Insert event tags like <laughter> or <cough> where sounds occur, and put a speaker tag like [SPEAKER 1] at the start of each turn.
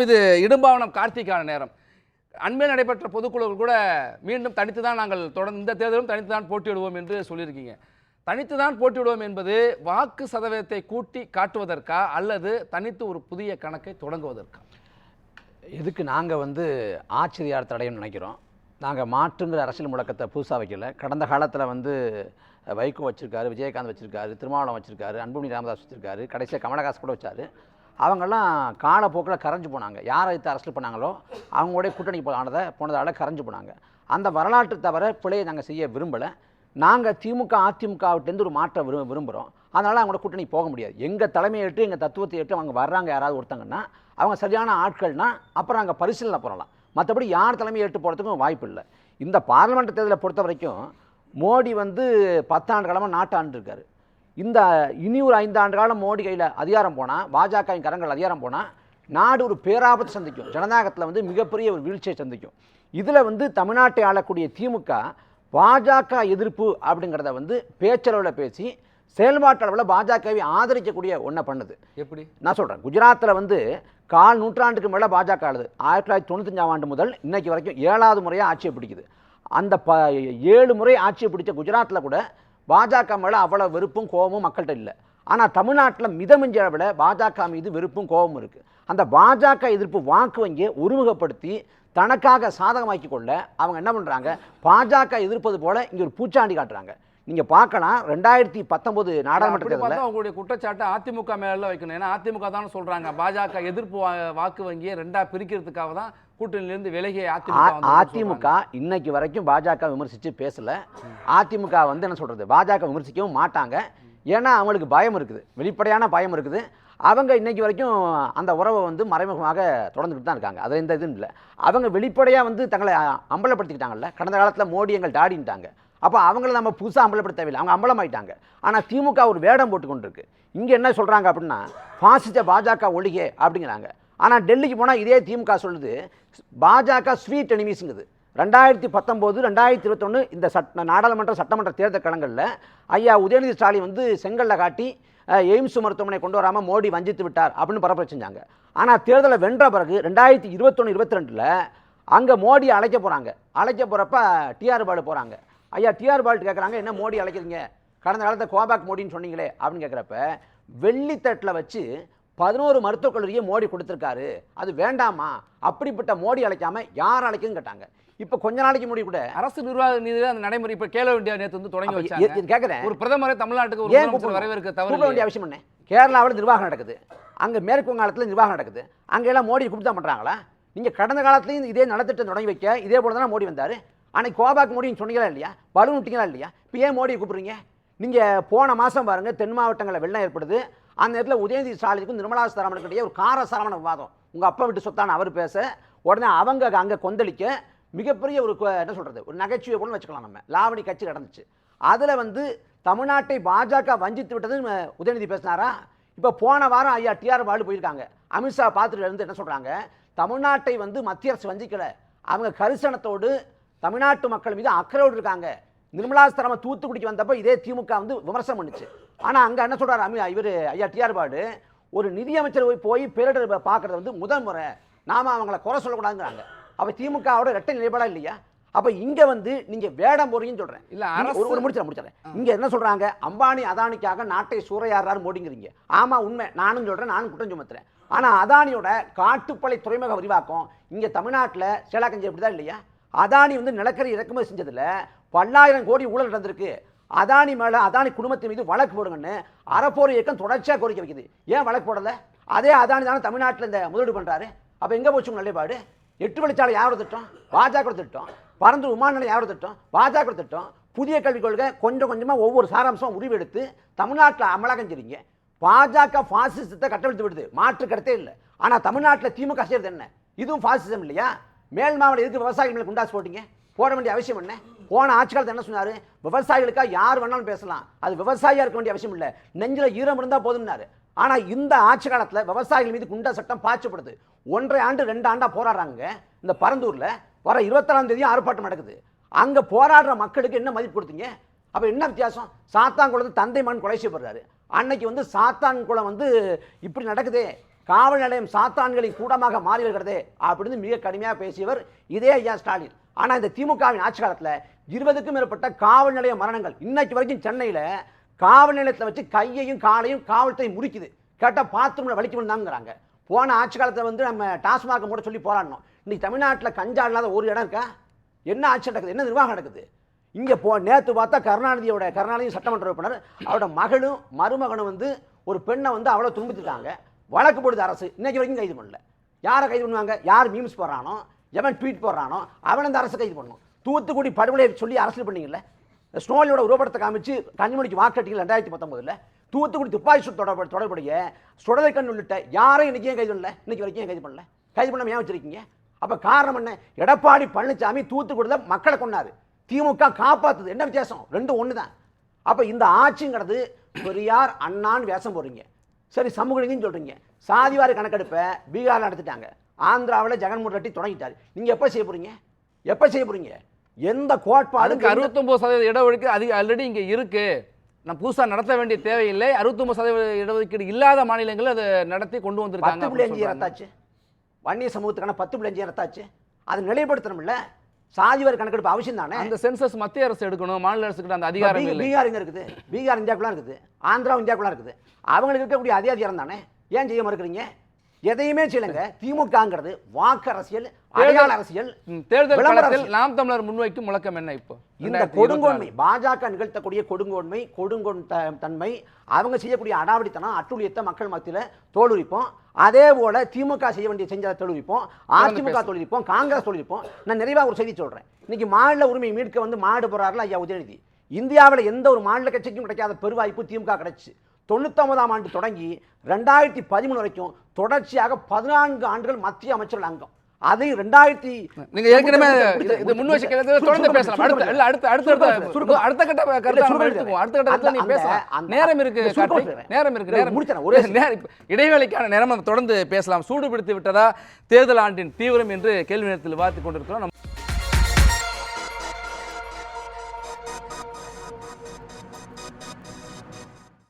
[SPEAKER 1] காரணம் இது இடும்பாவனம் கார்த்திகான நேரம். அண்மையில் நடைபெற்ற பொதுக்குழுவில் கூட மீண்டும் தனித்து தான் நாங்கள் தொடர்ந்து இந்த தேர்தலும் தனித்து தான் போட்டியிடுவோம் என்று சொல்லியிருக்கீங்க. தனித்து தான் போட்டியிடுவோம் என்பது வாக்கு சதவீதத்தை கூட்டி காட்டுவதற்கா அல்லது தனித்து ஒரு புதிய கணக்கை தொடங்குவதற்கா?
[SPEAKER 2] இதுக்கு நாங்கள் வந்து ஆச்சரியார் தடையம்னு நினைக்கிறோம். நாங்கள் மாற்றுங்கிற அரசியல் முழக்கத்தை புதுசாக வைக்கல. கடந்த காலத்தில் வந்து வைகோ வச்சுருக்காரு விஜயகாந்த் வச்சுருக்காரு திருமாவளம் வச்சுருக்காரு அன்புமணி ராமதாஸ் வச்சுருக்காரு கடைசியாக கமலஹாஸ் கூட வச்சார். அவங்கெல்லாம் காலப்போக்கில் கரைஞ்சு போனாங்க. யாரை எடுத்து அரெஸ்ட் பண்ணாங்களோ அவங்களுடைய கூட்டணி ஆனதை போனதால் கரைஞ்சு போனாங்க. அந்த வரலாற்று தவிர பிழையை நாங்கள் செய்ய விரும்பலை. நாங்கள் திமுக அதிமுகவிட்டேருந்து ஒரு மாற்றம் விரும்ப விரும்புகிறோம் அதனால் அவங்களோட கூட்டணி போக முடியாது. எங்கள் தலைமையை எட்டு எங்கள் தத்துவத்தை எட்டு அவங்க வர்றாங்க யாராவது ஒருத்தங்கன்னா அவங்க சரியான ஆட்கள்னா அப்புறம் அங்கே பரிசீலனை பண்ணலாம். மற்றபடி யார் தலைமையை எட்டு போகிறதுக்கும் வாய்ப்பு இல்லை. இந்த பார்லிமெண்ட் தேர்தலை பொறுத்த வரைக்கும் மோடி வந்து பத்தாண்டு காலமாக நாட்டாண்டு இருக்காரு இந்த இனி ஒரு ஐந்தாண்டு காலம் மோடி கையில் அதிகாரம் போனால் பாஜகவின் கரங்கள் அதிகாரம் போனால் நாடு ஒரு பேராபத்து சந்திக்கும். ஜனநாயகத்தில் வந்து மிகப்பெரிய ஒரு வீழ்ச்சியை சந்திக்கும். இதில் வந்து தமிழ்நாட்டை ஆளக்கூடிய திமுக பாஜக எதிர்ப்பு அப்படிங்கிறத வந்து பேச்சளவில் பேசி செயல்பாட்டு அளவில் பாஜகவை ஆதரிக்கக்கூடிய ஒன்றை பண்ணுது.
[SPEAKER 1] எப்படி?
[SPEAKER 2] நான் சொல்கிறேன் குஜராத்தில் வந்து கால் நூற்றாண்டுக்கு மேலே பாஜக ஆளுது. ஆயிரத்தி தொள்ளாயிரத்தி தொண்ணூத்தஞ்சாம் ஆண்டு முதல் இன்னைக்கு வரைக்கும் ஏழாவது முறையாக ஆட்சியை பிடிக்குது. அந்த ப ஏழு முறை ஆட்சியை பிடிச்ச குஜராத்தில் கூட பாஜக மேலே அவ்வளோ வெறுப்பும் கோபமும் மக்கள்கிட்ட இல்லை. ஆனால் தமிழ்நாட்டில் மிதமிஞ்ச அளவில் பாஜக மீது வெறுப்பும் கோபமும் இருக்குது அந்த பாஜக எதிர்ப்பு வாக்கு வங்கியை ஒருமுகப்படுத்தி தனக்காக சாதகமாக்கி கொள்ள அவங்க என்ன பண்ணுறாங்க பாஜக எதிர்ப்பது போல் இங்கே ஒரு பூச்சாண்டி காட்டுறாங்க. நீங்கள் பார்க்கலாம். ரெண்டாயிரத்தி பத்தொம்போது நாடாளுமன்ற
[SPEAKER 1] அப்படி
[SPEAKER 2] தேர்தலில்
[SPEAKER 1] பார்த்தா உங்களுடைய குற்றச்சாட்டை அதிமுக மேல வைக்கணும். ஏன்னா அதிமுக தான் சொல்றாங்க. பாஜக எதிர்ப்பு வாக்கு வங்கியை ரெண்டா பிரிக்கிறதுக்காக தான் கூட்டணியிலிருந்து விலகிய அதிமுக
[SPEAKER 2] அதிமுக இன்னைக்கு வரைக்கும் பாஜக விமர்சித்து பேசல. அதிமுக வந்து என்ன சொல்றது? பாஜக விமர்சிக்கவும் மாட்டாங்க. ஏன்னா அவங்களுக்கு பயம் இருக்குது. வெளிப்படையான பயம் இருக்குது. அவங்க இன்னைக்கு வரைக்கும் அந்த உறவை வந்து மறைமுகமாக தொடர்ந்துட்டு தான் இருக்காங்க. அது எந்த இதுவும் இல்லை. அவங்க வெளிப்படையாக வந்து தங்களை அம்பலப்படுத்திக்கிட்டாங்கல்ல. கடந்த காலத்தில் மோடி எங்கள் டாடின்ட்டாங்க. அப்போ அவங்கள நம்ம புதுசாக அம்பலப்பட தேவையில்லை. அவங்க அம்பலமாயிட்டாங்க. ஆனால் திமுக ஒரு வேடம் போட்டு இங்கே என்ன சொல்கிறாங்க அப்படின்னா பாசிச்ச பாஜக ஒழிகே அப்படிங்கிறாங்க. ஆனால் டெல்லிக்கு போனால் இதே திமுக சொல்லுது பாஜக ஸ்வீட் எனிமீஸுங்குது. ரெண்டாயிரத்தி பத்தொம்போது ரெண்டாயிரத்தி இருபத்தொன்று இந்த சட் நாடாளுமன்ற சட்டமன்ற தேர்தல் கடங்களில் ஐயா உதயநிதி ஸ்டாலின் வந்து செங்கல்ல காட்டி எய்ம்ஸ் மருத்துவமனை கொண்டு வராமல் மோடி வஞ்சித்து விட்டார் அப்படின்னு பரப்புரை செஞ்சாங்க ஆனால் தேர்தலை வென்ற பிறகு ரெண்டாயிரத்தி இருபத்தொன்று இருபத்தி ரெண்டில் அங்கே மோடி அழைக்க போகிறாங்க அழைக்க போகிறப்ப டிஆர் பாலு போகிறாங்க ஐயா டிஆர் பால்ட்டு கேட்குறாங்க என்ன மோடி அழைக்கிறீங்க? கடந்த காலத்தில் கோபாக் மோடின்னு சொன்னீங்களே அப்படின்னு கேட்குறப்ப வெள்ளித்தட்டில் வச்சு பதினோரு மருத்துவக் கல்லூரியை மோடி கொடுத்துருக்காரு. அது வேண்டாமா? அப்படிப்பட்ட மோடி அழைக்காம யார் அழைக்குன்னு கேட்டாங்க. இப்போ கொஞ்ச நாளைக்கு முடி கூட
[SPEAKER 1] அரசு நிர்வாக நிதி அந்த நடைமுறை இப்ப கேலோ இந்தியா நேத்து வந்து தொடங்கி வச்சாங்க.
[SPEAKER 2] கேட்குறேன்
[SPEAKER 1] ஒரு பிரதமரை தமிழ்நாட்டுக்கு ஒரு? வரவேற்க தவறு
[SPEAKER 2] வேண்டிய அவசியம் என்ன? கேரளாவில் நிர்வாகம் நடக்குது. அங்கே மேற்கு வங்காளத்தில் நிர்வாகம் நடக்குது. அங்கே எல்லாம் மோடி தான் பண்ணுறாங்களா நீங்கள் கடந்த காலத்துலையும் இதே நலத்திட்டம் தொடங்கி வைக்க இதே போல தானே மோடி வந்தார்? அன்னைக்கு கோபாக்கு மோடின்னு சொன்னீங்களா இல்லையா? பலூன் விட்டீங்களா இல்லையா? இப்போ ஏன் மோடியை கூப்பிடுறீங்க? நீங்கள் போன மாதம் பாருங்கள் தென் மாவட்டங்களில் வெள்ளம் ஏற்படுது. அந்த நேரத்தில் உதயநிதி ஸ்டாலினுக்கும் நிர்மலா சீதாராமனுக்கும் இடையே ஒரு காரசாரமான விவாதம். உங்கள் அப்பா விட்டு சொத்தான அவர் பேச உடனே அவங்க அங்கே கொந்தளிக்க மிகப்பெரிய ஒரு என்ன சொல்கிறது ஒரு நகைச்சுவை கூட வச்சுக்கலாம் நம்ம. லாவணி கட்சி நடந்துச்சு. அதில் வந்து தமிழ்நாட்டை பாஜக வஞ்சித்து விட்டது உதயநிதி பேசினாரா? இப்போ போன வாரம் ஐயா டிஆர் பாலு போயிருக்காங்க. அமித்ஷா பார்த்துட்டு இருந்து என்ன சொல்கிறாங்க தமிழ்நாட்டை வந்து மத்திய அரசு வஞ்சிக்கலை. அவங்க கரிசனத்தோடு தமிழ்நாட்டு மக்கள் மீது அக்கறையோடு இருக்காங்க. நிர்மலா சீதாராமன் தூத்துக்குடிக்கு வந்தப்போ இதே திமுக வந்து விமர்சனம் பண்ணுச்சு. ஆனால் அங்கே என்ன சொல்கிறார் அமி இவர் ஐயா டிஆர் பாலு ஒரு நிதியமைச்சர் போய் போய் பேரிடர் பார்க்குறது வந்து முதல் முறை நாம அவங்கள குறை சொல்லக்கூடாதுங்கிறாங்க. அப்போ திமுகவோட ரெட்டை நிலைப்பாடா இல்லையா? அப்போ இங்கே வந்து நீங்கள் வேடம் போறீங்கன்னு சொல்கிறேன்
[SPEAKER 1] இல்ல,
[SPEAKER 2] ஒரு
[SPEAKER 1] அரசு-
[SPEAKER 2] ஒரு முடிச்சிடறேன் முடிச்சிடறேன். இங்கே என்ன சொல்கிறாங்க அம்பானி அதானிக்காக நாட்டை சூறையாடுறாரு மோடிங்கிறீங்க. ஆமாம் உண்மை. நானும் சொல்கிறேன் நானும் குற்றம் சுமத்துறேன். ஆனால் அதானியோட காட்டுப்படை துறைமுக விரிவாக்கம் இங்கே தமிழ்நாட்டில் சேலாக்கஞ்சி அப்படிதான் இல்லையா? அதானி வந்து நிலக்கரி இறக்குமதி செஞ்சதில் பல்லாயிரம் கோடி ஊழல் நடந்திருக்கு. அதானி மேலே அதானி குடும்பத்தின் மீது வழக்கு போடுங்கன்னு அறப்போர் இயக்கம் தொடர்ச்சியாக கோரிக்கை வைக்குது. ஏன் வழக்கு போடலை? அதே அதானி தானே தமிழ்நாட்டில் இந்த முதலீடு பண்ணுறாரு அப்போ எங்கே போச்சு உங்கள் நிலைப்பாடு? எட்டு வழிச்சாலை யாரோட திட்டம்? பாஜக திட்டம். பறந்து விமான நிலையம் யாரோட திட்டம்? பாஜக திட்டம். புதிய கல்விக் கொள்கை கொஞ்சம் கொஞ்சமாக ஒவ்வொரு சாராம்சம் உருவெடுத்து தமிழ்நாட்டில் அமலாக்கம் செய்றீங்க பாஜக பாசிசத்தை கட்டவிழ்த்து விடுது. மாற்று கருத்தே இல்லை. ஆனால் தமிழ்நாட்டில் திமுக செய்யறது என்ன? இதுவும் பாசிசம் இல்லையா? மேல் மாவட்டம் எதுக்கு விவசாயிகள் மேலே குண்டாஸ் போட்டீங்க? போட வேண்டிய அவசியம் என்ன? போன ஆட்சி காலத்தில் என்ன சொன்னார்? விவசாயிகளுக்காக யார் வேணாலும் பேசலாம். அது விவசாயியாக இருக்க வேண்டிய அவசியம் இல்லை. நெஞ்சில் ஈரம் இருந்தால் போதும்னாரு. ஆனால் இந்த ஆட்சி காலத்தில் விவசாயிகள் மீது குண்டா சட்டம் பாய்ச்சப்படுது. ஒன்றரை ஆண்டு ரெண்டு ஆண்டாக போராடுறாங்க. இந்த பரந்தூரில் வர இருபத்தாறாம் தேதியும் ஆர்ப்பாட்டம் நடக்குது. அங்கே போராடுற மக்களுக்கு என்ன மதிப்பு கொடுத்தீங்க? அப்போ என்ன வித்தியாசம்? சாத்தான்குளத்து தந்தை மகன் கொலை செய்யப்படுறாரு. அன்னைக்கு வந்து சாத்தான்குளம் வந்து இப்படி நடக்குதே. காவல் நிலையம் சாத்தான்களின் கூடமாக மாறி வருகிறது அப்படின்னு மிக கடுமையாக பேசியவர் இதே ஐயா ஸ்டாலின். ஆனால் இந்த திமுகவின் ஆட்சி காலத்தில் இருபதுக்கும் மேற்பட்ட காவல் நிலைய மரணங்கள். இன்னைக்கு வரைக்கும் சென்னையில் காவல் நிலையத்தில் வச்சு கையையும் காலையும் காவல்துறை முறிக்குது. கேட்டால் பாத்ரூமில் வலிக்க விழுந்தாங்கிறாங்க. போன ஆட்சி காலத்தில் வந்து நம்ம டாஸ்மாக மூட சொல்லி போராடணும் இன்னைக்கு தமிழ்நாட்டில் கஞ்சா இல்லாத ஒரு இடம் இருக்கா? என்ன ஆட்சி நடக்குது? என்ன நிர்வாகம் நடக்குது? இங்கே போ நேற்று பார்த்தா கருணாநிதியோட கருணாநிதி சட்டமன்ற உறுப்பினர் அவரோட மகளும் மருமகனும் வந்து ஒரு பெண்ணை வந்து அவ்வளோ துன்புத்திருக்காங்க வழக்கு போடுது அரசு. இன்னைக்கு வரைக்கும் கைது பண்ணல. யாரை கைது பண்ணுவாங்க? யார் மீம்ஸ் போடுறானோ? எவன் ட்வீட் போடுறானோ? அவனை அந்த அரசு கைது பண்ணணும் தூத்துக்குடி படுகொலை சொல்லி அரசியல் பண்ணீங்கல்ல? ஸ்னோலியோட உருவப்படத்தை காமிச்சு கன்னிமணிக்கு வாக்கட்டிங்க ரெண்டாயிரத்தி பத்தொன்பதுல. தூத்துக்குடி துப்பாக்கி சூடு தொடர்பு தொடர்புடைய சுடலை கண் உள்ளிட்ட யாரையும் இன்னைக்கு ஏன் கைது பண்ணல? இன்னைக்கு வரைக்கும் ஏன் கைது பண்ணல? கைது பண்ண ஏன் வச்சிருக்கீங்க? அப்போ காரணம் என்ன? எடப்பாடி பழனிசாமி தூத்துக்குடியில் மக்களை கொண்டாது திமுக காப்பாற்றுது என்ன வித்தியாசம்? ரெண்டும் ஒன்று தான் அப்போ இந்த ஆட்சிங்கிறது பெரியார் அண்ணான்னு வேஷம் போடுறீங்க. சரி சமூக நீதின்னு சொல்றீங்க. சாதிவாரி கணக்கெடுப்பை பீகார்ல நடத்திட்டாங்க. ஆந்திராவில் ஜெகன்மோகன் ரெட்டி தொடங்கிட்டாரு. நீங்க எப்போ செய்ய போறீங்க? எப்போ செய்ய போறீங்க? எந்த
[SPEAKER 1] அதுக்கு அறுபத்தொம்பது சதவீத இடஒதுக்கீடு அது ஆல்ரெடி இங்க இருக்கு. நான் புதுசா நடத்த வேண்டிய தேவையில்லை. அறுபத்தொம்பது சதவீத இடஒதுக்கீடு இல்லாத மாநிலங்கள் அதை நடத்தி கொண்டு வந்திருக்காங்க
[SPEAKER 2] பத்து புள்ளி அஞ்சு. ரத்தாச்சு வன்னிய சமூகத்துக்கான பத்து புள்ளி அஞ்சு ரத்தாச்சு அதை நிலைப்படுத்தணும்ல? சாதிவாரி கணக்கெடுப்பு அவசியம் தானே
[SPEAKER 1] அந்த சென்சஸ் மத்திய அரசு எடுக்கணும் மாநில அரசுக்கு அந்த அதிகாரம் இல்லை.
[SPEAKER 2] பீகார் எங்க இருக்குது? பீகார் இந்தியாக்குள்ள இருக்குது. ஆந்திரா இந்தியாக்குள்ள இருக்குது. அவங்களுக்கு இருக்கக்கூடிய அதே அதிகாரம் தானே ஏன் செய்ய மறுக்கிறீங்க? எதையுமே செய்யலைங்க. திமுகங்கிறது வாக்கு அரசியல் அடையாள அரசியல்
[SPEAKER 1] தேர்தல் களத்தில். நாம் தமிழர் முன்வைக்கும் முழக்கம் என்ன இப்போ?
[SPEAKER 2] இந்த
[SPEAKER 1] 2024.
[SPEAKER 2] கொடுங்கோன்மை பாஜக நிகழ்த்தக்கூடிய கொடுங்கோன்மை கொடுங்கோன் தன்மை அவங்க செய்யக்கூடிய அடாவடித்தனம் அட்டுழியத்தை மக்கள் மத்தியில தோலுரிப்போம். அதே போல திமுக செய்ய வேண்டிய செஞ்ச தோலுரிப்போம் அதிமுக
[SPEAKER 1] பேசு.
[SPEAKER 2] தோலுரிப்போம் காங்கிரஸ் தோலுரிப்போம் நான் நிறைவா ஒரு செய்தி சொல்றேன். இன்னைக்கு மாநில உரிமை மீட்க வந்து மாடு போறாருல ஐயா உதயநிதி? இந்தியாவில் எந்த ஒரு மாநில கட்சிக்கும் கிடைக்காத பெருவாய்ப்பு திமுக கிடைச்சு. தொண்ணூத்தொன்பதாம் ஆண்டு தொடங்கி ரெண்டாயிரத்தி பதிமூணு வரைக்கும் தொடர்ச்சியாக பதினான்கு ஆண்டுகள் மத்திய அமைச்சர்கள் அங்கம். அது ரெண்டாயிரத்தி
[SPEAKER 1] நீங்க ஏற்கனவே இது- முன் வச்ச தொடர்ந்து பேசலாம். அடுத்த இல்ல அடுத்த அடுத்த அடுத்த அடுத்த கட்ட கருத்தை நம்ம எடுத்துக்குவோம். அடுத்த கட்ட கருத்தை நீங்க
[SPEAKER 2] அந்த-
[SPEAKER 1] பேசலாம்.
[SPEAKER 2] அந்த-
[SPEAKER 1] நேரம் இருக்கு. நேரம் இருக்கு நேரம்.
[SPEAKER 2] முடிச்சிடறேன். ஒரே <laughs>
[SPEAKER 1] இடைவேளைக்கான நேரம் நம்ம தொடர்ந்து பேசலாம். சூடு பிடித்து விட்டதா? தேர்தல் ஆண்டின் தீவிரம் என்று கேள்வி நேரத்தில் விவாதித்துக் கொண்டிருக்கிறோம். நம்ம